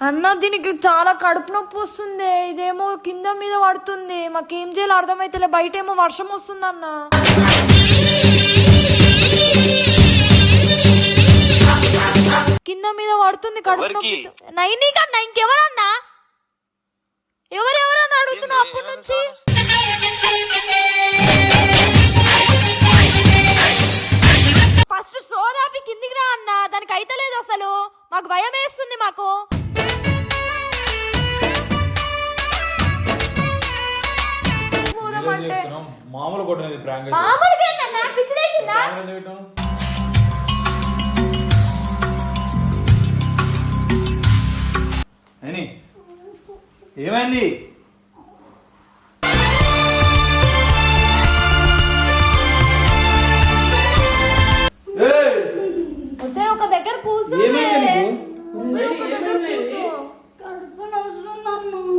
అన్న దీనికి చాలా కడుపు నొప్పి వస్తుంది. ఇదేమో కింద మీద పడుతుంది. మాకేం చేయాలో అర్థమైతలే. బయట ఏమో వర్షం వస్తుంది అన్న. కింద మీద పడుతుంది కడుపు నొప్పి. నైనీ కన్నా ఇంకెవరన్నా? ఎవరెవరన్నా అడుగుతున్నా అప్పటి నుంచి? ఫస్ట్ సోదాపి కిందికి రా అన్న. దానికి అయితలేదు అసలు. మాకు భయం వేస్తుంది మాకు. ఊదమంటే మామూలు కొట్టినది ప్రాంక్ పిచ్చిలేసిందా అని ఏమైంది? ఒక దగ్గర కూర్చో.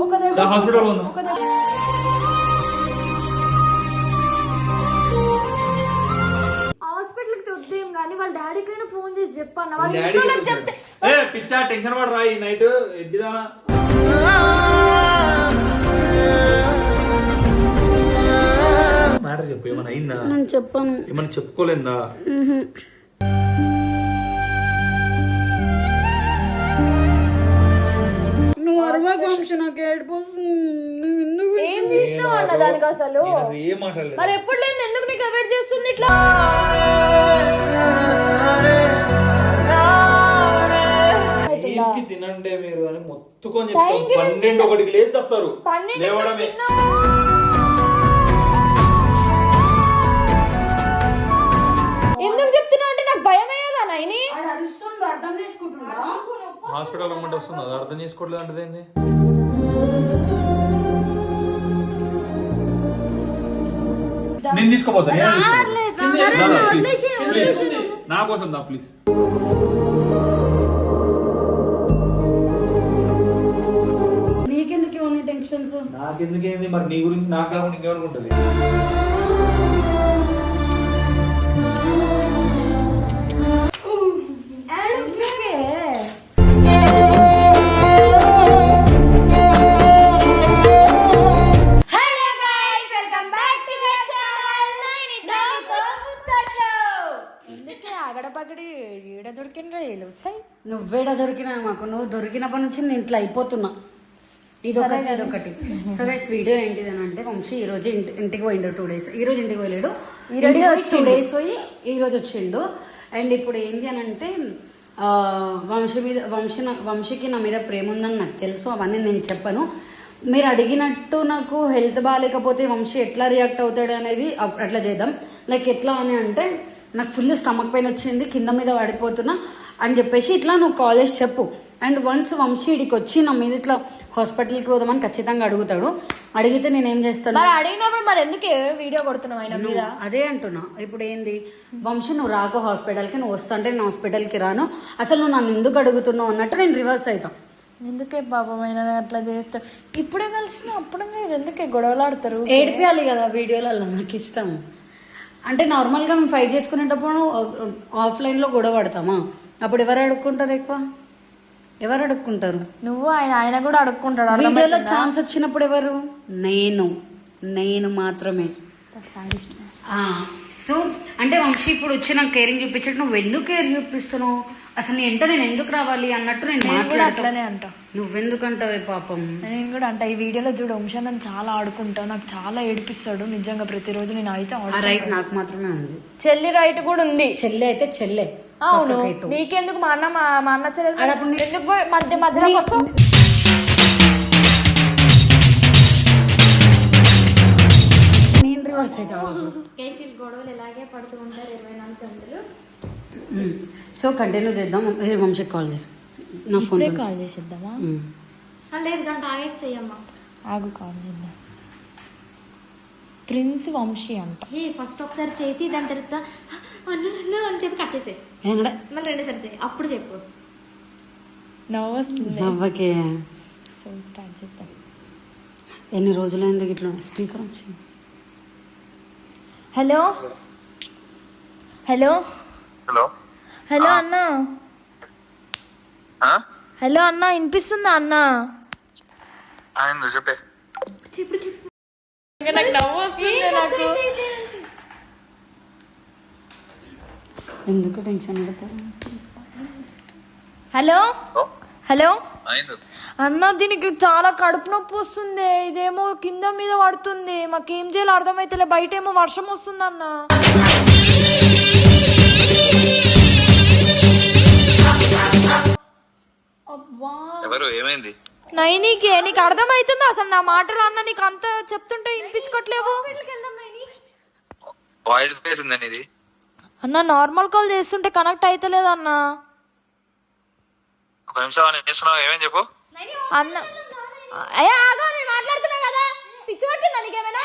ఒక దగ్గర కూర్చో. ఒక దగ్గర కానీ వాళ్ళ డాడీకైనా ఫోన్ చేసి చెప్పన్న. వాళ్ళ డాడీ ఇంట్లో చెప్తే ఏ పిచ్చా టెన్షన్ పడరా ఈ నైట్ మ్యాటర్ చెప్పు ఏమైనా అయిందా? నేను చెప్పాను. ఏమైనా చెప్పుకోలేందా? నువ్వు అరవై వంశ నాకు ఏడిపోతుంది. నువ్వు ఎందుకు ఏం చేసినావు అన్న దానికి అసలు? నేను అసలు ఏం మాట్లాడలేదు. మరి ఎప్పుడు లేదు ఎందుకు నీకు అవాయిడ్ చేస్తుంది ఇట్లా? ఏంటి తినండి మీరు అని మొత్తుకొని టైంకి చెప్తాం పన్నెండు ఒకటికి లేచి వస్తారు. లేవడమే. ఎందుకు చెప్తున్నావు అంటే నాకు భయం అయ్యేదా నైని అర్థం చేసుకుంటున్నా హాస్పిటల్ రమ్మంటే వస్తుంది. అది అర్థం చేసుకోవట్లేదు అంటే ఏంది? నేను తీసుకోపోతా నా కోసం దా ప్లీజ్ నీకెందుకు ఇవన్నీ టెన్షన్స్? నాకెందుకేంది మరి నీ గురించి నాకు కాకుండా ఇంకేమనుకుంటుంది వచ్చాయి? నువ్వేడ దొరికినా మాకు నువ్వు దొరికినప్పటి నుంచి నేను ఇట్లా అయిపోతున్నా. ఇది ఒకటి ఇది ఒకటి సో గైస్ వీడియో ఏంటిది అని అంటే వంశీ ఈ రోజు ఇంటి ఇంటికి పోయిండు టూ డేస్. ఈ రోజు ఇంటికి పోయలేడు. ఈ రోజు టూ డేస్ పోయి ఈ రోజు వచ్చిండు. అండ్ ఇప్పుడు ఏంటి అని అంటే ఆ, వంశీ మీద వంశీ వంశీకి నా మీద ప్రేమ ఉందని నాకు తెలుసు. అవన్నీ నేను చెప్పను. మీరు అడిగినట్టు నాకు హెల్త్ బాగాలేకపోతే వంశీ ఎట్లా రియాక్ట్ అవుతాడు అనేది అట్లా చేద్దాం. లైక్ ఎట్లా అని అంటే నాకు ఫుల్ స్టమక్ పెయిన్ వచ్చింది కింద మీద పడిపోతున్నా అని చెప్పేసి ఇట్లా నువ్వు కాల్ చేసి చెప్పు. అండ్ వన్స్ వంశీ ఇడికి వచ్చి నా మీద ఇట్లా హాస్పిటల్కి పోదామని ఖచ్చితంగా అడుగుతాడు. అడిగితే నేను ఏం చేస్తాను? మరి అడిగినప్పుడు మరి ఎందుకు వీడియో కొడుతున్నావు ఆయన మీద? అదే అంటున్నా. ఇప్పుడు ఏంది? వంశీ నువ్వు రాక హాస్పిటల్కి నువ్వు వస్తుంటే నేను హాస్పిటల్కి రాను. అసలు నువ్వు నన్ను ఎందుకు అడుగుతున్నావు అన్నట్టు నేను రివర్స్ అవుతాం ఎందుకే పాపమైన అట్లా చేస్తా ఇప్పుడే కలిసిన అప్పుడే మీరు ఎందుకే గొడవలు ఆడతారు ఏడిపియాలి కదా వీడియోలలో నాకు ఇష్టం. అంటే నార్మల్గా మేము ఫైట్ చేసుకునేటప్పుడు ఆఫ్లైన్లో గొడవ పడతామా? అప్పుడు ఎవరు అడుక్కుంటారు ఎక్కువ? ఎవరు అడుక్కుంటారు? నువ్వు ఆయన ఆయన కూడా అడుక్కుంటాడు. వీడియోలో ఛాన్స్ వచ్చినప్పుడు ఎవరు? నేను. నేను మాత్రమే. సో అంటే వంశీ ఇప్పుడు వచ్చి నాకు కేరింగ్ చూపించట్టు నువ్వు ఎందుకు కేర్ చూపిస్తున్నావు? అసలు నీ ఎంట నేను ఎందుకు రావాలి అన్నట్టు నేను నేను కూడా మాట్లాడతా అట్లనే అంటా. నువ్వెందుకంటావే పాపం? నేను కూడా అంట. ఈ వీడియోలో చూడు వంశం నన్ను చాలా ఆడుకుంటా. నాకు చాలా ఏడిపిస్తాడు. నిజంగా ప్రతిరోజు నేను అయితే రైట్ నాకు మాత్రమే ఉంది. చెల్లి రైట్ కూడా ఉంది. చెల్లె అయితే చెల్లె. అవును. నీకెందుకు మా అన్న మా మా అన్న చెల్లెలు? ఎందుకు మధ్య మధ్యలో కోసం నేను రివర్స్ అయితే కేసీలు గొడవలు ఇలాగే పడుతూ ఉంటారు ఇరవై నాలుగు గంటలు. సో కంటిన్యూ చేద్దాం. వంశీకి కాల్ నా ఫోన్ కాల్ చేసేద్దామా? ఆ, లేదు గంట ఆగే చెయ్యమ్మా. ఆగు కాల్ చేద్దాం. ప్రిన్స్ వంశీ అంట. ఫస్ట్ ఒకసారి చేసి దాని తర్వాత అన్ను అన్ను అని చెప్పి కట్ చేసే ఏంటంటే మళ్ళీ రెండోసారి చేయి. అప్పుడు చెప్పు. నవ్వు వస్తుంది నవ్వకే. సో స్టార్ట్ చేద్దాం ఎన్ని రోజులైంది ఇట్లా స్పీకర్ వచ్చి? హలో? హలో? హలో. హలో అన్న? హలో అన్న వినిపిస్తుందా అన్న? చెప్పే. చెప్పు చెప్పు. నాకు నవ్వు వస్తుంది నాకు. ఎందుకు టెన్షన్ పడతారు? హలో? హలో? అన్న దీనికి చాలా కడుపు నొప్పి వస్తుంది. ఇదేమో కింద మీద పడుతుంది. మాకేం చేయాలో అర్థమైతలే. బయట ఏమో వర్షం వస్తుంది అన్న. అబ్బా. ఎవరు? ఏమైంది? నైనీకి నీకు అర్థమవుతుంది అసలు నా మాటలు అన్న నీకు అంత చెప్తుంటే వినిపించుకోవట్లేవు అన్న నార్మల్ కాల్ చేస్తుంటే కనెక్ట్ అవుతలేదు అన్న. ఒక నిమిషం నేను చేస్తున్నావు ఏమేం చెప్పు? అన్న ఏ ఆగో నేను మాట్లాడుతున్నా కదా. పిచ్చి పట్టిందా నీకేమైనా?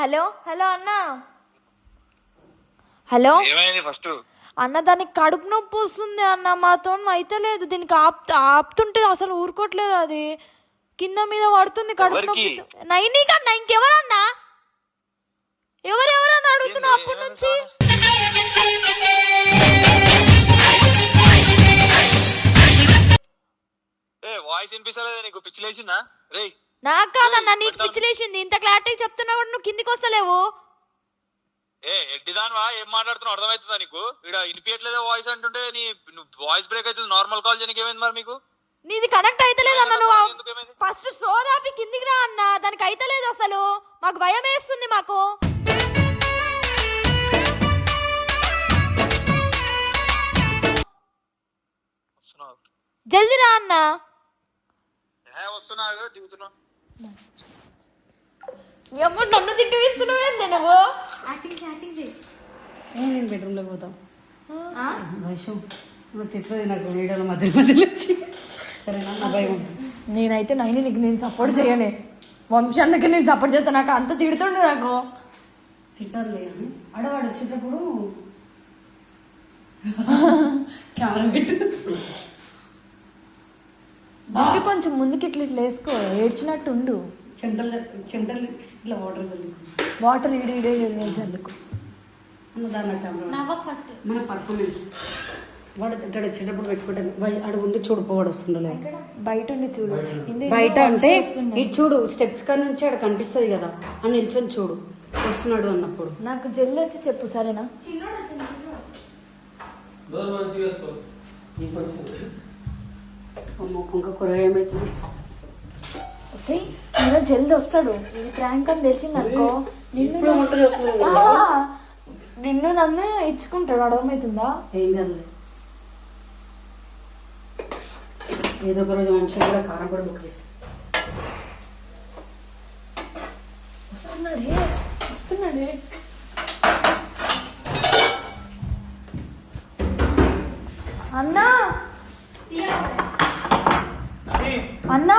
హలో హలో అన్న. హలో. ఏమైంది ఫస్ట్ అన్న దానికి కడుపు నొప్పి వస్తుంది అన్న. మాతో అయితలేదు. దీనికి ఆప్ ఆపుతుంటే అసలు ఊరుకోవట్లేదు అది. కింద మీద పడుతుంది కడుపు నొప్పి? నైనీ కన్నా ఇంకెవరన్నా? ఎవరెవరన్నా అడుగుతున్నా అప్పటి నుంచి? ఏ వాయిస్ వినిపిస్తలేదు నీకు? పిచ్చి లేచిందా రే నాకు కాదన్నా నీకు పిచ్చిలేసింది. ఇంత క్లారిటీ చెప్తున్నా కూడా నువ్వు కిందికి వస్తలేవు. ఏ ఎడ్డిదానివా ఏం మాట్లాడుతున్నావు? అర్థమవుతుందా నీకు? ఇక్కడ వినిపించట్లేదా వాయిస్ అంటుంటే నీ వాయిస్ బ్రేక్ అవుతుంది నార్మల్ కాల్ చేయడానికి ఏమైంది మరి మీకు? నీది కనెక్ట్ అయితలేదు అన్న నువ్వు? ఫస్ట్ సోదాపి కిందికి రా అన్న. దానికి అయితలేదు అసలు. మాకు భయం వేస్తుంది మాకు. జల్దీ రా అన్న. ఏ వస్తున్నావు దిగుతున్నావు ఎప్పుడు నన్ను తిట్టు ఇస్తున్నావేంది నువ్వు? యాక్టింగ్ యాక్టింగ్ చేయి. ఏ నేను బెడ్రూమ్లో పోతాం. వైషం నువ్వు తిట్టలేదు నాకు వీడియోలో మధ్య మధ్యలో వచ్చి. సరేనా నా భయం. ఉంటుంది. నేనైతే నైని నీకు నేను సపోర్ట్ చేయనే. వంశానికి నేను సపోర్ట్ చేస్తాను నాకు అంత తిడుతుండే నాకు. తిట్టాలి అని. ఆడవాడు వచ్చేటప్పుడు కెమెరా పెట్టు. జుట్టు కొంచెం ముందుకి ఇట్లా ఇట్లా వేసుకో ఏడ్చినట్టు ఉండు చెమటలు చెమటలు ఇట్లా వాటర్ చల్లి వాటర్ ఈడే ఈడే చల్లుకు. నవ్వకు ఫస్ట్ మన పర్ఫార్మెన్స్ వాడు ఇక్కడ వచ్చేటప్పుడు పెట్టుకుంటే అడుగు ఉండి చూడుకోవాడు వస్తుండలే. బయట ఉండి చూడు. బయట అంటే ఇటు చూడు స్టెప్స్ కాడ నుంచి ఆడ కనిపిస్తుంది కదా అని నిల్చొని చూడు. వస్తున్నాడు అన్నప్పుడు. నాకు జల్లి వచ్చి చెప్పు సరేనా చిన్నోడు వచ్చింది చిన్నోడు. అమ్మో ఇంకా కూర ఏమవుతుంది సై నేను జల్ది వస్తాడు. ఇది ప్రాంక్ అని తెలిసింది అనుకో నిన్ను నిన్ను నన్ను ఇచ్చుకుంటాడు అర్థమవుతుందా ఏం కదలే. ఏదో ఒక రోజు మనిషి కూడా కారం కూడా బుక్ చేసి. వస్తున్నాడే వస్తున్నాడే. అన్నా! అన్నా.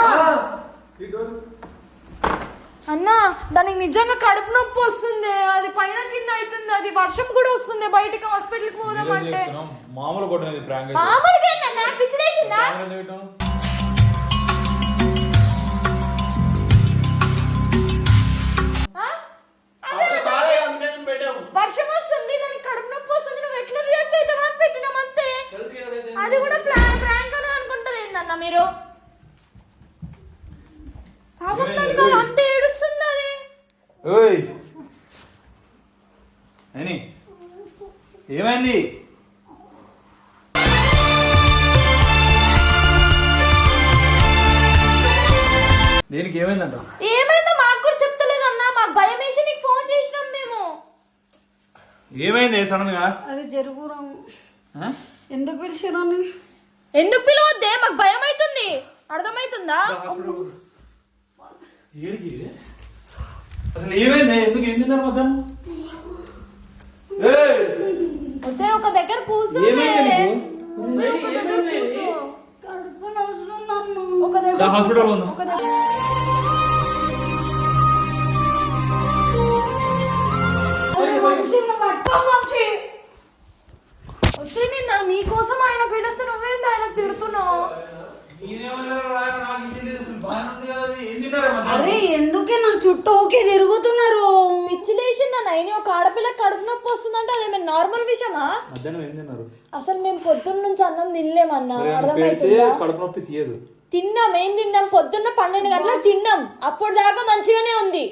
అన్నా దానికి నిజంగా కడుపు నొప్పి వస్తుంది. అది పైన కింద అవుతుంది. అది వర్షం కూడా వస్తుంది. బయటికి హాస్పిటల్కి పోదామంటే. మామూలు కొట్టినది ప్రాంక్ మామూలుగా ఏందన్నా? పిచ్చిలేసిందా ఆ? అదే వర్షం వస్తుంది. దానికి కడుపు నొప్పి వస్తుంది. నువ్వు ఎట్లా రియాక్ట్ పెట్టినాం అంతే. అది కూడా ప్లాన్ ప్రాంక్ అని అనుకుంటారు ఏందన్న మీరు? అంత ఏడుస్తుంది అది ఓయ్ అని ఏమైంది? దీనికి ఏమైందంట? ఏమైందో మాకు కూడా చెప్తలేదన్నా మాకు భయం వేసి నీకు ఫోన్ చేసినాం మేము. ఏమైంది సడన్గా? అది జరుగురాం? ఎందుకు పిలిచిరా ఎందుకు పిలవద్దే? మాకు భయం అవుతుంది అర్థమవుతుందా ఏడికి? అసలు ఏమైంది? ఎందుకు ఏం తిన్నారు మధ్యాహ్నం? ఒక దగ్గర కూర్చో వస్తే ఒక దగ్గర కూర్చో. కడుపు నొస్తుందన్న ఒక దగ్గర దా, హాస్పిటల్ ఉందా ఒక దగ్గర. వస్తే నిన్న నీ కోసం ఆయన పిలిస్తే నువ్వేంది ఆయన తిడుతున్నావు? అరే ఎందుకే నా చుట్టూ ఊకే తిరుగుతున్నారు పిచ్చి లేచిందన్న ఆయన ఒక ఆడపిల్ల కడుపు నొప్పి వస్తుందంటే అదే మేము నార్మల్ విషయమా? మధ్యాహ్నం ఏం తిన్నారు? అసలు మేము పొద్దున్న నుంచి అన్నం తినలేమన్నా అర్థమవుతుందా కడుపు నొప్పి తీయదు. తిన్నాం ఏం తిన్నాం? పొద్దున్న పన్నెండు గంటలకు తిన్నాం. అప్పుడు దాకా మంచిగానే ఉంది.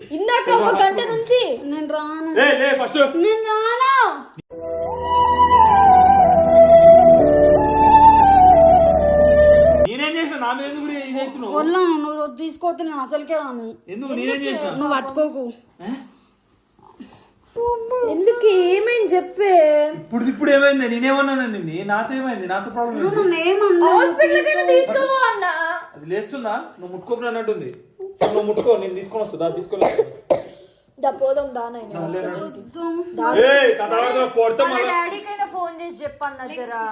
ఇందాక ఒక గంట నుంచి నేను రాను. లే లే ఫస్ట్ నేను రాను. వల్లను నువ్వు తీసుకోతే నేను అసలుకే రాను. ఎందుకు? నేనేం చేసిన? నువ్వు పట్టుకోకు. ఎందుకు? ఏమేం చెప్పే. ఇప్పుడు ఇప్పుడు ఏమైంది? నేనేమన్నాను నిన్ను? నాతో ఏమైంది? నాతో ప్రాబ్లం నువ్వు నేమన్నా హాస్పిటల్ కైనా తీసుకోవా అన్న. అది లేస్తుందా? నువ్వు ముట్టుకోకు అన్నట్టుంది. నువ్వు ముట్టుకో నేను తీసుకొని వస్తా. దా తీసుకొని పోదాం డాడీకైనా ఫోన్ చేసి చెప్పన్న జరా.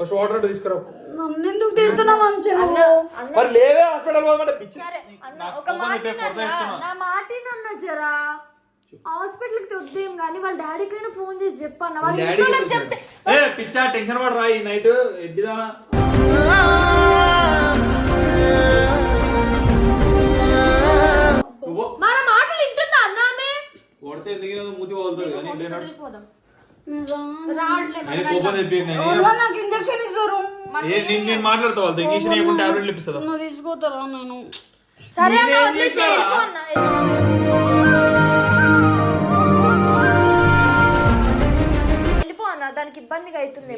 ఫస్ట్ వాటర్ తీసుకురా నన్ను ఎందుకు తిడుతున్నావు అంచె అన్న అన్న. మరి లేవే హాస్పిటల్ పోదామంటే పిచ్చి సరే అన్న నాకు ఒక మాట జరా? హాస్పిటల్కి వద్దేం కానీ వాళ్ళ డాడీకైనా ఫోన్ చేసి చెప్పన్న. వాళ్ళ ఇంట్లో చెప్తే ఏ పిచ్చా టెన్షన్ పడరా ఈ నైట్ ఎడ్డిదానా మన మాటలు వింటుందా అన్న ఆమె? కొడితే ఎందుకు మూతి పోతుంది కానీ పోదాం. నాకు ఇంజక్షన్ ఇస్తారు. ఏ- నేను నేను మాట్లాడతా వాళ్ళతో ఇంగ్లీష్ చేయకుండా టాబ్లెట్లు ఇప్పిస్తుందా నువ్వు తీసుకోతారా నేను సరే అన్న నేనేం వదిలేసి? వెళ్ళిపో అన్న దానికి ఇబ్బందిగా అవుతుంది.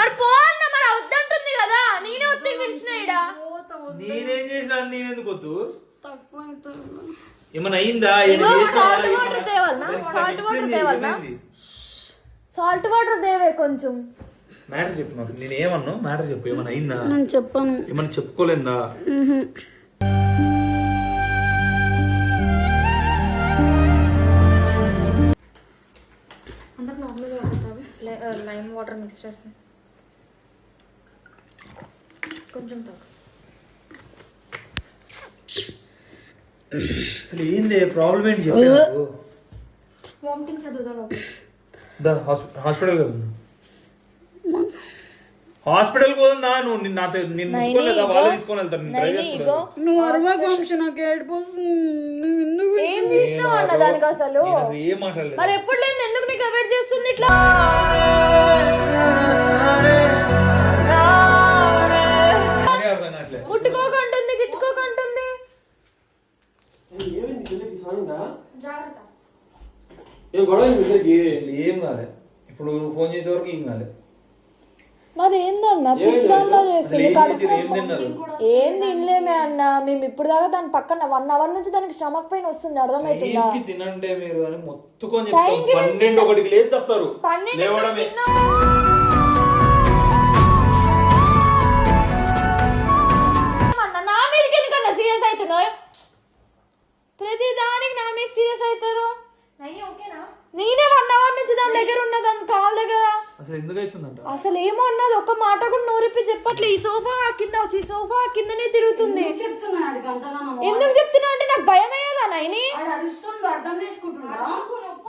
మరి పో అన్న మరి వద్దంటుంది కదా. నేనే వద్దు పిలిచిన ఈడ. నేనేం చేసిన నేను ఎందుకు వద్దు? తక్కువ. ఏమన్నా అయిందా? ఏమైనా సాల్ట్ వాటర్ దేవే కొంచెం. మ్యాటర్ చెప్పు నాకు నేను ఏమన్నా? మ్యాటర్ చెప్పు. ఏమన్నా అయిందా? నేను చెప్పాను. ఏమన్నా చెప్పుకోలేందా? లైమ్ వాటర్ మిక్స్ చేస్తాను కొంచెం తక్కువ అసలు ఏంది? ప్రాబ్లం ఏంటి చెప్పు. వామిటింగ్ చదువుదా లోపల. దా హాస్పిటల్ కదా హాస్పిటల్ పోతుందా? నువ్వు నిన్ను నాతో నిన్ను ముట్టుకోలేదా వాళ్ళు తీసుకొని వెళ్తారు నేను డ్రైవ్ నైని ఇగో. చేసుకుంటాను నువ్వు అరవకు వంశీ నాకు ఏడిపోతుంది నువ్వు ఎందుకు ఏం చేసినావు అన్న దానికి అసలు? నేను అసలు ఏం మాట్లాడలేదు. మరి ఎప్పుడు లేదు? ఎందుకు నీకు అవాయిడ్ చేస్తుంది ఇట్లా? నాకే అర్థం కావట్లేదు ముట్టుకోకంటుంది గిట్టుకోకంటుంది. ఏం గొడవ అయింది ఇద్దరికి? అసలు ఏం కాలే. ఇప్పుడు నువ్వు ఫోన్ చేసే వరకు ఏం కాలే. మరి ఏందన్న? పిచ్చి దానిలో అసలు చేస్తుంది ఏం కడుపు చేసిర్రు? ఏం తిన్నారు? ఏం తినలేమే అన్న. మేము ఇప్పుడు దాకా దాని పక్కన వన్ అవర్ నుంచి దానికి స్టమక్ పెయిన్ వస్తుంది. అర్థమవుతుందా? తినండి మీరు అని మొత్తుకొని చెప్తాం. పన్నెండు ఒకటికి లేచి వస్తారు పన్నెండు లేవడమే అన్న నా మీదకి ఎందుకన్నా సీరియస్ అవుతున్నావు? ప్రతి దానికి నా మీద సీరియస్ అవుతారు. నేనే వన్ అవర్ నుంచి దాని దగ్గర ఉన్న దాని కాల్ దగ్గర? అసలు ఎందుకు అవుతుందంట అసలు ఏమో అన్నది ఒక్క మాట కూడా నోరిప్పి చెప్పట్లే. ఈ సోఫా ఆ కింద ఈ సోఫా ఆ కిందనే తిరుగుతుంది. ఎందుకు చెప్తున్నా అంటే నాకు భయం అయ్యేదా నైని అర్థం చేసుకుంటున్నా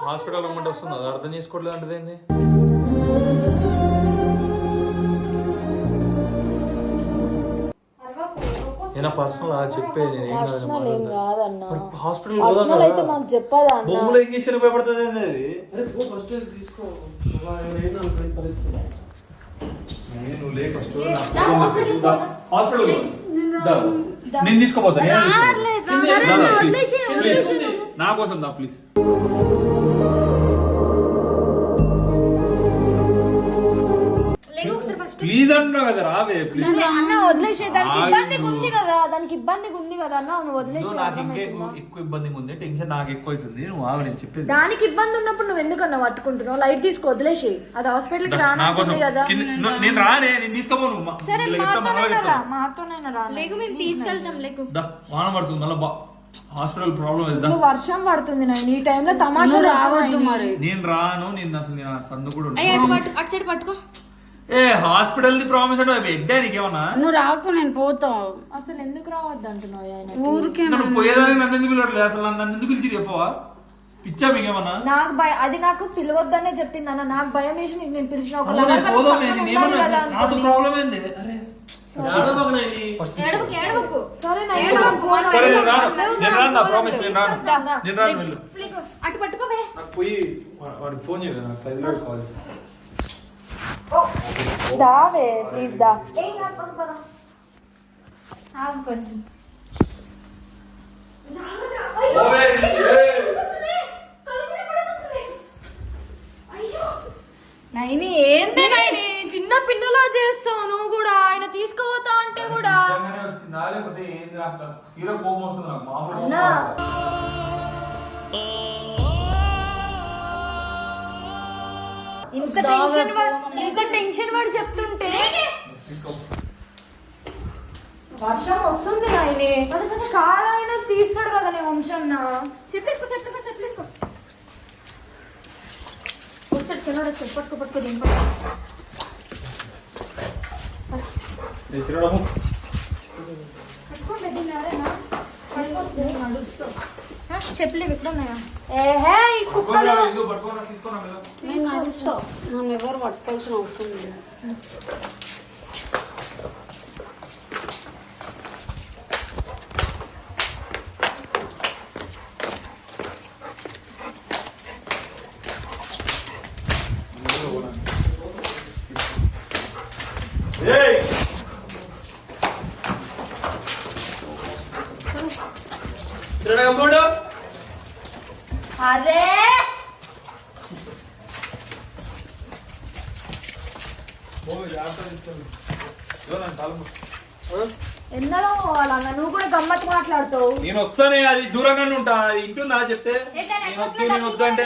హాస్పిటల్ అమ్మంటే వస్తుంది? అర్థం చేసుకోవట్లేదు అంటే నేను పర్సనల్ చెప్పే నేను ఏం కాదు పర్సనల్ ఏం కాదన్న. హాస్పిటల్ పోదాం పర్సనల్ అయితే మాకు చెప్పదా అన్న. బొమ్మలో ఇంజక్షన్ భయపడుతుంది అరే పో ఫస్ట్ తీసుకో. పరిస్థితి. నువ్వు లే ఫస్ట్ హాస్పిటల్ నేను తీసుకోపోతా నేను తీసుకుపోతా. దా, దా, please. Please. నా కోసం దా ప్లీజ్ ప్లీజ్ అంటున్నావు కదా రావే ప్లీజ్ సరే, అన్న వదిలేసే దానికి ఆగు. ఇబ్బందిగా ఉంది కదా దానికి ఇబ్బందిగా ఉంది కదా అన్న నువ్వు వదిలేసి నాకు ఇంకా ఎక్కువ ఎక్కువ ఇబ్బందిగా ఉంది టెన్షన్ నాకు ఎక్కువ అవుతుంది నువ్వు ఆగు నేను చెప్పేది. దానికి ఇబ్బంది ఉన్నప్పుడు నువ్వు ఎందుకన్నా పట్టుకుంటున్నావు? లైట్ తీసుకో వదిలేసి అది హాస్పిటల్కి నా కోసం రానుంది కదా. కింద- ను- నేను రానే నేను తీసుకోపోను మా- సరే ఇలా చెప్తా, మళ్ళా మాతోనైనా రా చెప్తా. మాతోనైనా రా. లేకు మేము తీసుకెళ్తాం లేకు. దా వాన పడుతుంది మళ్ళీ బా. హాస్పిటల్ ప్రాబ్లం అవుతుందా నువ్వు వర్షం పడుతుంది నేను ఈ టైంలో తమాషా నువ్వు రావద్దు మరి. నేను రాను నేను అసలు నేను ఆ సందు కూడా అయ్యి ఉండను. అటు పట్టు అటు సైడ్ పట్టుకో. ఏ హాస్పిటల్ ది ప్రామిస్ అంటే బెడ్డా నీకేమన్నా? నువ్వు రాకు నేను పోతా. అసలు ఎందుకు రావద్దు అంటున్నావు ఆయన ఊరికే నువ్వు పోయేదానికి నన్ను ఎందుకు పిలవట్లేదు? అసలు నన్ను ఎందుకు పిలిచి చెప్పవా? పిచ్చా మీకేమన్నా? నాకు భయం అది నాకు పిలవద్దనే చెప్పింది అన్న. నాకు భయం వేసి నీకు నేను పిలిచిన ఒక ఏమన్నా నాతో. ప్రాబ్లం ఏంది? అరే అటు పట్టుకోవే నాకు పోయి వాడికి ఫోన్ చేయలేదు నాకు సైజ్ కాల్ చేయి. దావే ప్లీజ్ దా కొంచెం. నైని ఏంది నైని చిన్న పిల్లలా చేస్తావు నువ్వు కూడా. ఆయన తీసుకుపోతా అంటే కూడా. కోపం వస్తుంది నాకు మామూలు ఇంత టెన్షన్ ఇంత టెన్షన్ పడి చెప్తుంటే వర్షం వస్తుంది నాయనే. కారు అయినా తీస్తాడు కదా నీ వంశన్న. చెప్పేసుకో చెప్పేసుకో చెప్పేసుకో. ఒకసారి చిన్నోడు వచ్చి పట్టుకో పట్టుకో దింప ఏ చిరడము పట్టుకోండి తిన్నారేనా చెప్పులు ఎక్కడ ఉన్నాయా? ఏహే ఈ కుక్కలు. నేను నడుస్తా నన్ను ఎవరు పట్టుకోవాల్సిన అవసరం లేదు. ఏయ్! ఎందరో పోవాలన్న నువ్వు కూడా గమ్మత్తు మాట్లాడుతావు. నేను వస్తానే అది దూరంగానే ఉంటా. అది ఇంటుందా చెప్తే? నేను వద్దు నేను వద్దు అంటే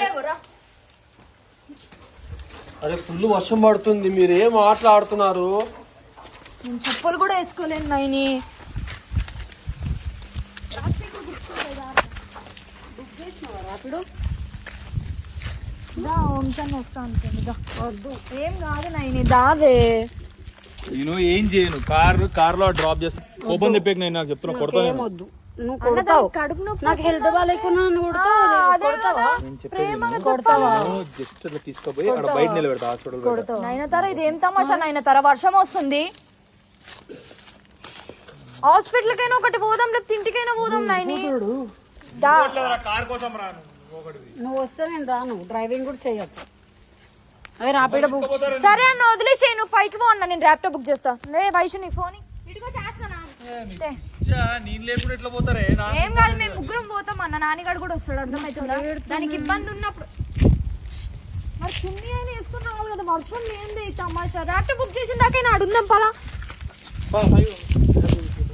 అరే ఫుల్ వర్షం పడుతుంది. మీరు ఏం మాట్లాడుతున్నారు? నేను చెప్పులు కూడా వేసుకోలేను నైని దా వంశాన్ని వస్తా అనుకోండి దా వద్దు. ఏం కాదు నైని దావే. నేను ఏం చేయను. కార్ కార్లో డ్రాప్ చేస్తా. కోపం తెప్పేకి నేను నాకు చెప్తున్నా కొడతా నేను. ఏమొద్దు. నువ్వు కొడతావు. కడుపు నొప్పి నాకు హెల్త్ బాగాలేకున్నా కొడతావు అదే కదా ప్రేమగా కొడతావా? నేను జస్ట్ అట్లా తీసుకుపోయి అక్కడ బయట నిలబెడతా హాస్పిటల్ నైనతార ఇది ఏం తమాషా నైనతార వర్షం వస్తుంది. హాస్పిటల్ కైనా ఒకటి పోదాం లేకపోతే ఇంటికైనా పోదాం. కార్ కోసం రాను నువ్వు వస్తే నేను రాను. డ్రైవింగ్ కూడా చేయొచ్చు అవి రాపిడ బుక్ సరే అన్న వదిలేసేయి నువ్వు పైకి పో అన్న నేను ర్యాప్టాప్ బుక్ చేస్తా. లే వైషు నీ ఫోన్ ఇదిగో చేస్తానా? తే. నేను లేకుండా ఎట్లా పోతారే? నా ఏం కాదు మేము ముగ్గురం పోతాం అన్న నాన్నగాడు కూడా వస్తాడు అర్థమవుతుందా? దానికి ఇబ్బంది ఉన్నప్పుడు. మరి చున్నీ అని వేసుకుని రావాలి కదా వర్షం ఏంది తమాషా? ర్యాప్టాప్ బుక్ చేసిన దాకా నేను అడుందాం పలా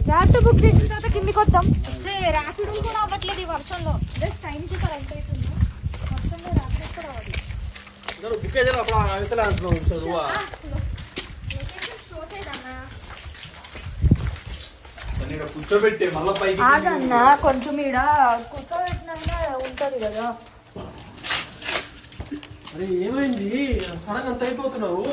ర్యాప్టాప్ బుక్ చేసిన తర్వాత కిందికి వద్దాం. ర్యాపిడ్ కూడా అవ్వట్లేదు ఈ వర్షంలో. జస్ట్ టైం చూసారు ఎంత అవుతుందో వర్షంలో ర్యాప్టాప్ కూడా అవ్వదు బుక్ అయితే అప్పుడు అంటున్నావు చదువా కూర్చోబెట్టే మళ్ళీ పైకి ఆగన్న కొంచెం ఈడ కూర్చోబెట్టినాక ఉంటది కదా అరే ఏమైంది సడన్ అంత అయిపోతున్నావు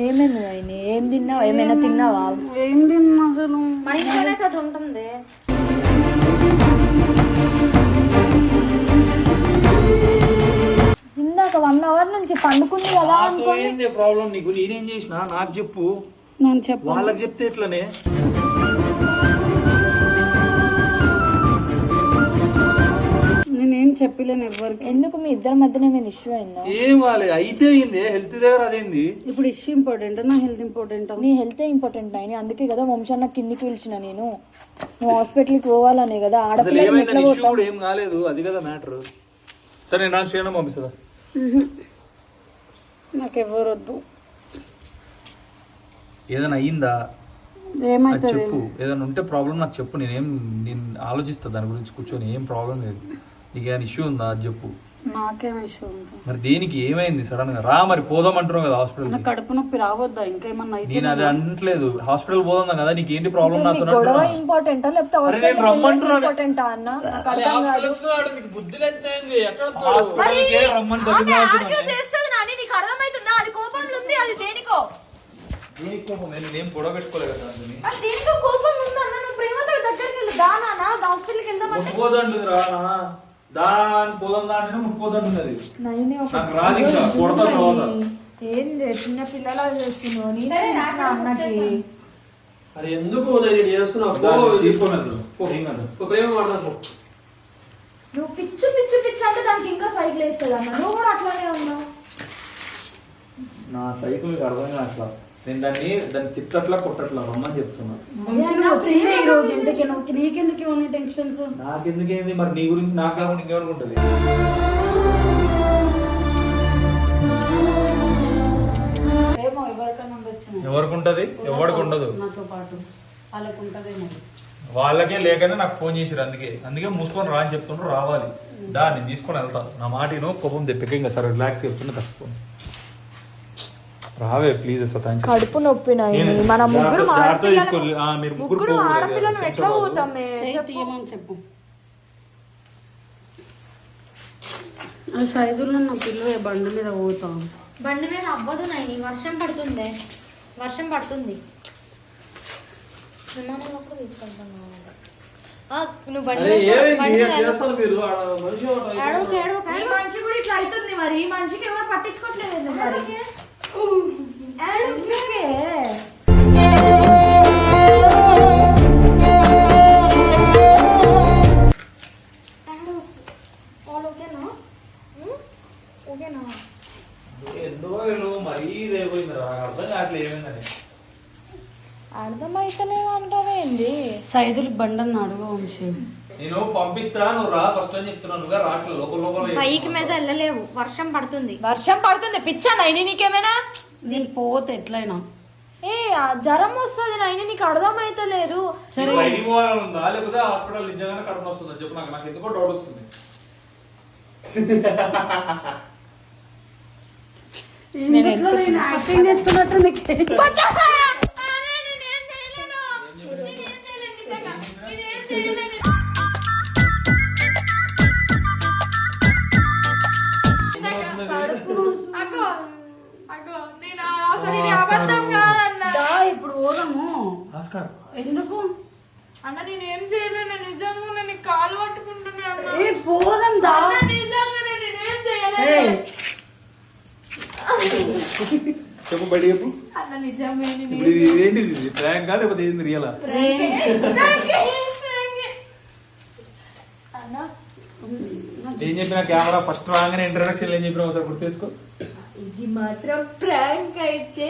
ఏమైంది ఆయన ఏం తిన్నావా ఏమైనా తిన్నావా ఏం తిన్నా అసలు మన ఇంట్లోనే కదా ఉంటుంది వన్ అవర్ నుంచి పండుకుంది కదా నాతో అనుకోండి. ఏంది ప్రాబ్లం నీకు నేనేం చేసిన నాకు చెప్పు. నేను చెప్పు వాళ్ళకి చెప్తే ఎట్లనే? నేనేం చెప్పలేను ఎవరికి. ఎందుకు మీ ఇద్దరి మధ్యన ఏమైనా ఇష్యూ అయిందా? ఏం కాలేదు అయితే అయింది. హెల్త్ దగ్గర అదేంది? ఇప్పుడు ఇష్యూ ఇంపార్టెంట్ నా హెల్త్ ఇంపార్టెంట్ నీ హెల్త్ ఇంపార్టెంట్ అయినా అందుకే కదా వంశాన్న కిందికి పిలిచిన నేను. నువ్వు హాస్పిటల్కి పోవాలనే కదా. అసలు ఆడపిల్లలు ఏమైందని ఎట్లా ఇష్యూ పోతాం? కూడా ఏం కాలేదు. అది కదా మ్యాటర్ సరే నేను రాను శ్రీరామ్ పంపిస్తుందా నాకు ఎవరు వద్దు ఏదైనా అయ్యిందా? ఏమైతుంది? చెప్పు. ఏదైనా ఉంటే ప్రాబ్లం నాకు చెప్పు. నేనేం నేను ఆలోచిస్తా దాని గురించి కూర్చొని. ఏం ప్రాబ్లం లేదు. నీకు ఏమైనా ఇష్యూ ఉందా? అది చెప్పు. నాకేం ఇష్యూ ఉంది మరి దేనికి ఏమైంది సడన్గా? రా మరి పోదాం అంటున్నావు కదా హాస్పిటల్ నాకు కడుపు నొప్పి రావద్దా? ఇంకేమన్నా అయితే నేను అది అనట్లేదు. హాస్పిటల్ పోదాం కదా నీకు ఏంటి ప్రాబ్లం నాతో గొడవ? ఇంపార్టెంటా లేకపోతే అరే నేను రమ్మంటున్నాను. ఇంపార్టెంటా అన్న? నాకు అర్థం కాదు. నీకు బుద్ధి లేస్తాయండి ఎక్కడ హాస్పిటల్కే రమ్మని బతిమలాడుతున్నాను. చేస్తుంది నాని నీకు అర్థమవుతుందా అది కోపంలో ఉంది అది దేనికో? దేనికి కోపం? నేను నేను గొడవ పెట్టుకోలేదు కదా దాన్ని. అది దేనికో కోపం ఉందన్న నువ్వు ప్రేమతో దగ్గరికి వెళ్ళు. దా నాన్న హాస్పిటల్కి వెళ్దామంటే. ఒప్పుకోదండి రా నా. దాని పోదాం దాని ముట్టుకోదంటున్నది నాకు రాదు ఇంకా కొడతా తర్వాత. ఏంది చిన్న పిల్లలా చేస్తున్నావు? నేను సరే, తెలిసిన రాకుండా అన్నకి? వచ్చేసాను. అరే ఎందుకు నేను చేస్తున్నావు. ప్రేమ మాట్లాడుకో నువ్వు పిచ్చు పిచ్చు పిచ్చు అంటే దానికి ఇంకా సైకిల్ వేస్తుంది అన్న నువ్వు కూడా అట్లానే ఉన్నావు. నా సైకిల్ అర్థం కావట్లా. నేను దాన్ని దాన్ని తిట్టట్లా కొట్టట్లా రమ్మని చెప్తున్నా. వంశీ నువ్వు వచ్చిందే ఈ రోజు ఇంటికి నువ్వు నీకెందుకు ఇవన్నీ టెన్షన్స్? నాకెందుకేంది? మరి నీ గురించి నాకు కాకుండా ఇంకేమనుకుంటుంది ఏమో ఎవరికైనా ఉండొచ్చు ఎవరికి ఉంటది? ఎవరికి ఉండదు. నాతో పాటు. వాళ్ళకు ఉంటదేమో వాళ్ళకే లేకనే నాకు ఫోన్ చేసిరు అందుకే. అందుకే మూసుకొని రా అని చెప్తుండ్రు రావాలి. దా నేను తీసుకొని వెళ్తా. నా మాటిను కోపం తెప్పిక ఇంకా సరే రిలాక్స్ చెప్తున్నా తక్కువ రావే ప్లీజ్ కడుపు నొప్పి మన ముగ్గురు జాగ్రత్త- జాగ్రత్త ఆడపిల్లలు- తీసుకోవాలి. ఆ, మీరు ముగ్గురు. ఆడపిల్లలు ఎట్లా చేయి చెప్పు. తీయమని చెప్పు. అది సైజుల్లో నా పిల్లలు బండి మీద పోతాం? బండి మీద అవ్వదు నైని వర్షం పడుతుంది. వర్షం పడుతుంది. విమానంలో కూడా తీసుకెళ్తాను ఆ, నువ్వు బండి మనిషి కూడా ఇట్లా అవుతుంది మరి. ఈ మనిషికి ఎవరు పట్టించుకోవట్లేదు మరి. అర్థమైతలేదు అంటావేంది సైజులు బండని అడుగు వంశీ. నేను పంపిస్తా నువ్వు రా ఫస్ట్ అని చెప్తున్నాను రావట్లేదు లోపల లోపల పైకి మీద వెళ్ళలేవు. వర్షం పడుతుంది. వర్షం పడుతుంది. పిచ్చా నైని నీకేమైనా? నేను పోతే ఎట్లయినా. ఏ ఆ జ్వరం వస్తుంది నైని నీకు అర్థమైతలేదు. సరే. బయటికి పోవాలని ఉందా? లేకపోతే హాస్పిటల్ నిజంగానే కడుపు వస్తుందా చెప్పు. నాకు నాకు ఎందుకో డౌట్ వస్తుంది. ఇందులో నేను యాక్టింగ్ చేస్తున్నట్టు నీకు. పోదాము. ఆస్కార్. ఎందుకు? అన్న నేను ఏం చేయలేను నిజంగా నేను కాలు పట్టుకుంటున్నా అన్న. ఏ పోదాం దా. అన్న, నిజంగా నేను ఏం ఏయ్, చేయలేదు చెప్పు బయట చెప్పు. అన్న నిజమే నేను ఇప్పుడు ఇది ఏంటిది? ఇది ప్రాంక్ లేకపోతే ఏంది రియలా? అన్న. ఏం చెప్పిన కెమెరా ఫస్ట్ రాగానే ఇంట్రడక్షన్ ఏం చెప్పినా ఒకసారి గుర్తు తెచ్చుకో. ఇది మాత్రం ప్రాంక్ అయితే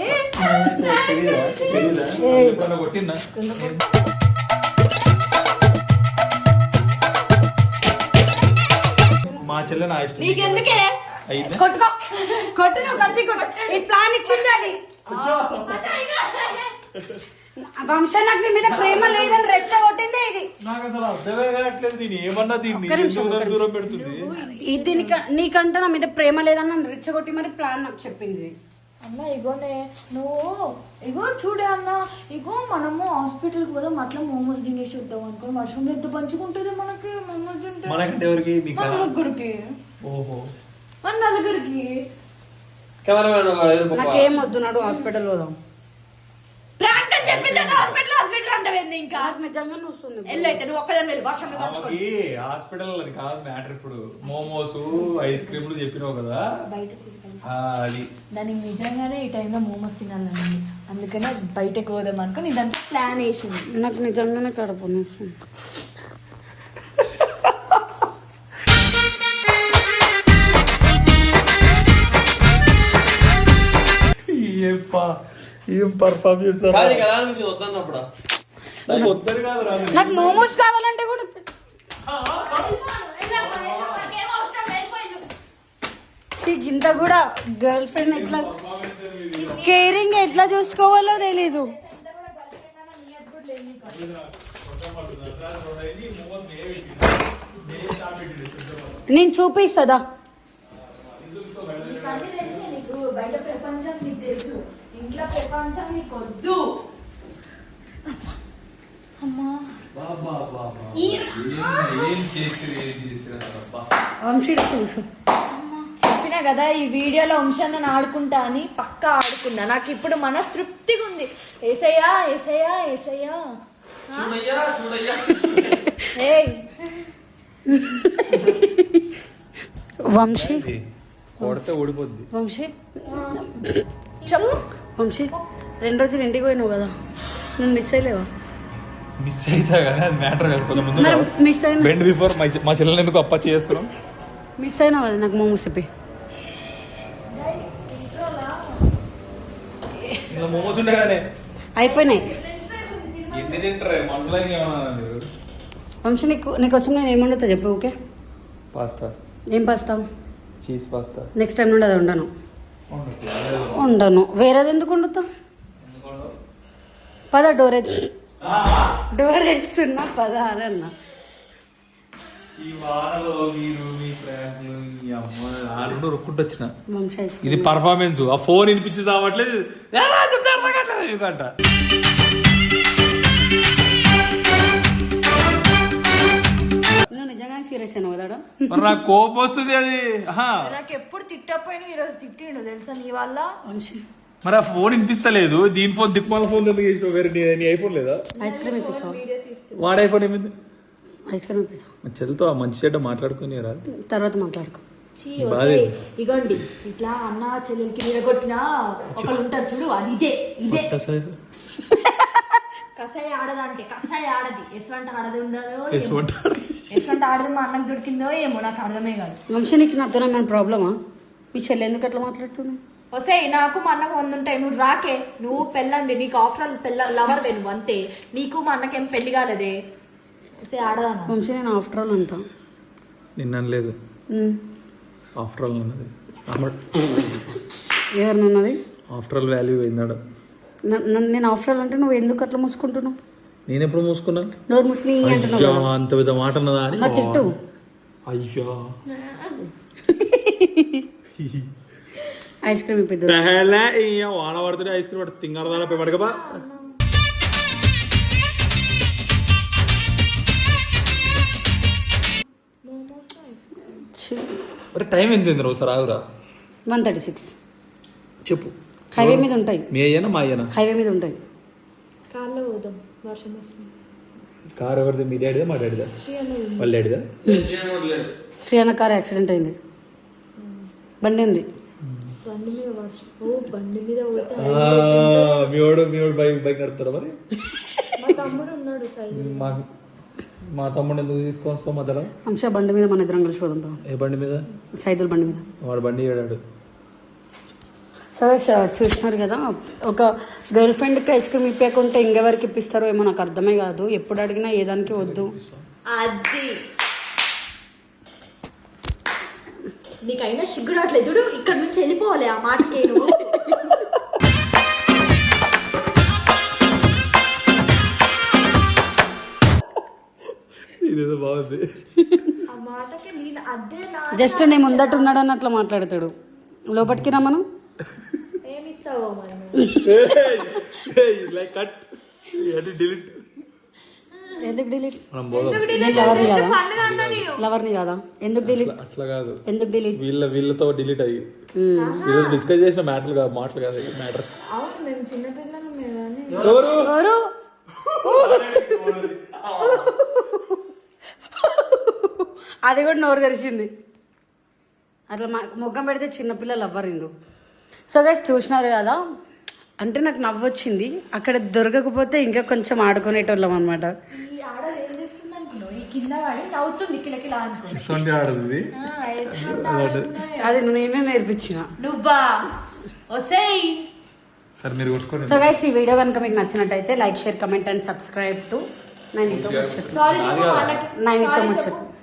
కొట్టిందా మా చెల్లె నా ఇష్టం. నీకెందుకే? అయితే? కొట్టుకో. కొట్టు కొట్టు. ఈ ప్లాన్ ఇచ్చింది అది. వంశ నాకు నీ మీద ప్రేమ లేదని రెచ్చగొట్టిందే ఇది. నాకు అసలు అర్థమే కావట్లేదు నేను ఏమన్నా దీన్ని? ఒక్క నిమిషం, ఎందుకు ఒక్క నన్ను దూరం పెడుతుంది? ఈ దీనికి నీకంటే నా మీద ప్రేమ లేదని నన్ను రెచ్చగొట్టి మరి ప్లాన్ నాకు చెప్పింది. అన్న ఇగోనే నువ్వు ఇగో చూడే అన్న ఇగో మనము హాస్పిటల్కి పోదాం అట్లా మోమోస్ తినేసి వద్దాం అనుకో వర్షంలో ఎంత పంచుకుంటుంది మనకి మోమోస్ తింటే. మనకంటే ఎవరికి? మీకు మన ముగ్గురికి. ఓహో. మన నలుగురికి. కెమెరామెన్. నాకేం వద్దు నాడు హాస్పిటల్ పోదాం. హాస్పిటల్ హాస్పిటల్ అంటవేంది ఇంకా? నాకు నిజంగానే వస్తుంది వెళ్ళైతే నువ్వు ఒక్కదాన్ని వెళ్ళి తడుచుకో ఆమెకి హాస్పిటల్ అది కాదు మ్యాటర్ ఇప్పుడు. మోమోస్ ఐస్ క్రీమ్లు చెప్పినావు కదా. ఆ, అది. దానికి నిజంగానే ఈ టైంలో మోమోస్ తినాలని. అందుకనే బయటకు పోదాం అనుకుని ఇదంతా ప్లాన్ వేసింది. నాకు నిజంగానే కడుపు నొస్తుంది. ఏం పర్ఫామ్ చేస్తారు నాకు మోమోస్ కావాలంటే కూడా ఇంత కూడా గర్ల్ ఫ్రెండ్ ఎట్లా కేరింగ్ ఎట్లా చూసుకోవాలో తెలీదు. నేను చూపిస్తుందా ఇంట్లో ప్రపంచం నీకు వద్దు బాబా బాబా ఏం చేసిరు ఏం చేసిరు అబ్బా వంశీడు చూసు చెప్పినా కదా ఈ వీడియోలో వంశాన్ని ఆడుకుంటా అని పక్కా ఆడుకున్నా. నాకు ఇప్పుడు మన తృప్తిగా ఉంది ఏసయ్యా. ఏసయ్యా ఏసయ్యా ఏయ్. వంశీ. కొడితే ఓడిపోద్ది వంశీ. వంశీ రెండు రోజులు ఇంటికి పోయినావు కదా. నన్ను మిస్ అయ్యలేవా? మిస్ అవుతా కానీ అది మ్యాటర్ కాదు. కొంచెం ముందు మరి మిస్ అయిన బెండ్ బిఫోర్ మా చెల్లెని ఎందుకు అప్ప చేస్తున్నాం మిస్ అయినావు కదా నాకు మోమోస్ చెప్పి. మోమోస్ ఉండే కానీ అయిపోయినాయి. ఎన్ని తింటారు? మనసులో ఏమన్నా వంశీ నీకు నీకోసం నేను ఏమండుతా చెప్పు ఓకే? పాస్తా. ఏం పాస్తావు చీజ్ పాస్తా. నెక్స్ట్ టైం నుండి అది ఉండను ఉండను. వేరేది ఎందుకు వండుతావు? పద డోరేజ్ డోరేజ్ ఉన్నా పద అని అన్నా ఇది పర్ఫార్మెన్స్ ఆ ఫోన్ వినిపించి రావట్లేదు చెప్తే అర్థం ఎందుకంట సీరియస్ మరి నాకు కోపం వస్తుంది అది. ఆహా. నాకు ఎప్పుడు తిట్టపోయినా ఈరోజు తిట్టిండు తెలుసా నీ వల్ల? మరి ఆ ఫోన్ వినిపిస్తలేదు. దీని ఫోన్ దిక్మాల ఫోన్ ఎందుకు చేసినావు? వేరే నీ నీ ఐఫోన్ లేదా? ఐస్ క్రీమ్ ఇప్పిస్తావు? వాడి ఐఫోన్ ఏమైంది? ఐస్ క్రీమ్ ఇప్పిస్తావు? మా చెల్లితో ఆ మంచి చెడ్డ మాట్లాడుకుని రా. తర్వాత మాట్లాడుకో. చీ, బాధ. ఒసేయ్? ఇగోండి. ఇట్లా అన్న చెల్లెలకి విరగొట్టిన ఒకళ్ళు ఉంటారు చూడు అది ఇదే ఇదే. కసాయి ఆడదంటే కసాయి ఆడది. ఎటువంటి ఆడది ఉండదో ఎటువంటి ఆడది. మా అన్నకు దొరికిందో ఏమో నాకు అర్థమే కాదు. వంశీ నీకు నాతో ఏమైనా ప్రాబ్లమా? మీ చెల్లి ఎందుకు అట్లా మాట్లాడుతుంది? వసే నాకు మా అన్నకు వందుంటాయి నువ్వు రాకే. నువ్వు పెళ్ళండి నీకు ఆఫ్టర్ ఆల్ పెళ్ళ లవర్ నువ్వు అంతే. నీకు మా అన్నకేం పెళ్ళి కాలేదే? వసే ఆడదానా వంశీ నేను ఆఫ్టర్ ఆల్ అంటా. నిన్న ఉమ్. ఆఫ్టర్ ఆల్ అన్నది. ఎవరినన్నది ఆఫ్టర్ ఆల్ వాల్యూ నన్ను నేను ఆల్ అంటే నువ్వు ఎందుకు అట్లా మూసుకుంటున్నావు? నేను ఎప్పుడు మూసుకున్నా? నోరు మూసుకుని అంటున్నావు అంత పెద్ద మాట అన్నదా అని? మరి తిట్టు. అయ్యా. ఐస్ క్రీమ్ ఇప్పిద్దు. వాన పడుతుంటే ఐస్ క్రీమ్ పడుతుంది. తింగర దాన పడకబా టైం ఎంత అయింది ఒకసారి ఆగురా వన్ థర్టీ సిక్స్. చెప్పు. హైవే మీద ఉంటాయి. మీ అయ్యానా మా అయ్యానా? హైవే మీద ఉంటాయి. కార్లో పోదాం వర్షం వస్తుంది. కార్ ఎవరిది? మీ డాడీదా మా డాడీదా? వాళ్ళ డాడీదా? శ్రీయాన కార్ యాక్సిడెంట్ అయింది. బండి ఉంది. బండి మీద వర్షం. ఓ బండి మీద పోతే మీ వాడు మీ వాడు బైక్ బైక్ నడుపుతారా మరి? మా తమ్ముడు ఉన్నాడు సైడ్. మా మా తమ్ముడు ఎందుకు తీసుకొస్తాం మధ్యలో? అంశ బండి మీద మన ఇద్దరం కలిసి పోదాం. ఏ బండి మీద? సైదుల బండి మీద. వాడు బండి ఏడాడు. సరే సార్ చూసినారు కదా. ఒక గర్ల్ ఫ్రెండ్కి ఐస్ క్రీమ్ ఇప్పకుంటే ఇంకెవరికి ఇప్పిస్తారో ఏమో నాకు అర్థమే కాదు. ఎప్పుడు అడిగినా ఏదానికి వద్దు. అది. నీకైనా సిగ్గు రావట్లేదు. చూడు ఇక్కడ నుంచి వెళ్ళిపోవాలి ఆ మాటకి నువ్వు. ఇదేదో బాగుంది. ఆ మాటకి నేను అదే నా జస్ట్ నీ ముందట ఉన్నాడు అని అట్లా మాట్లాడతాడు. లోపలికి రా మనం. Like cut. డిలీట్ ఎందుకు డిలీట్ నేను. లవర్ని కాదా? ఎందుకు డిలీట్ అట్లా కాదు. ఎందుకు డిలీట్ వీళ్ళ వీళ్ళతో డిలీట్ అయ్యి. ఈరోజు డిస్కస్ చేసిన మ్యాటర్లు కాదు మాటలు కాదు మ్యాటర్స్ అవును మేము చిన్నపిల్లలు మేము అని ఎవరు? ఎవరు? అది కూడా నోరు తెరిచింది. అట్లా మా ముఖం పెడితే చిన్నపిల్లలు అవ్వరిందు సో గైస్ చూసినారు కదా? అంటే నాకు నవ్వొచ్చింది. అక్కడ దొరకకపోతే ఇంకా కొంచెం ఆడుకునేటోళ్ళం అనమాట? అది నేనే నేర్పించిన. నువ్వా? ఒసేయ్. సరే మీరు కొట్టుకోండి. సో గైస్ ఈ వీడియో కనుక మీకు నచ్చినట్టయితే like share comment and subscribe to nine ఇంతో ముచ్చట్లు. నైన్ ఇంతో ముచ్చట్లు.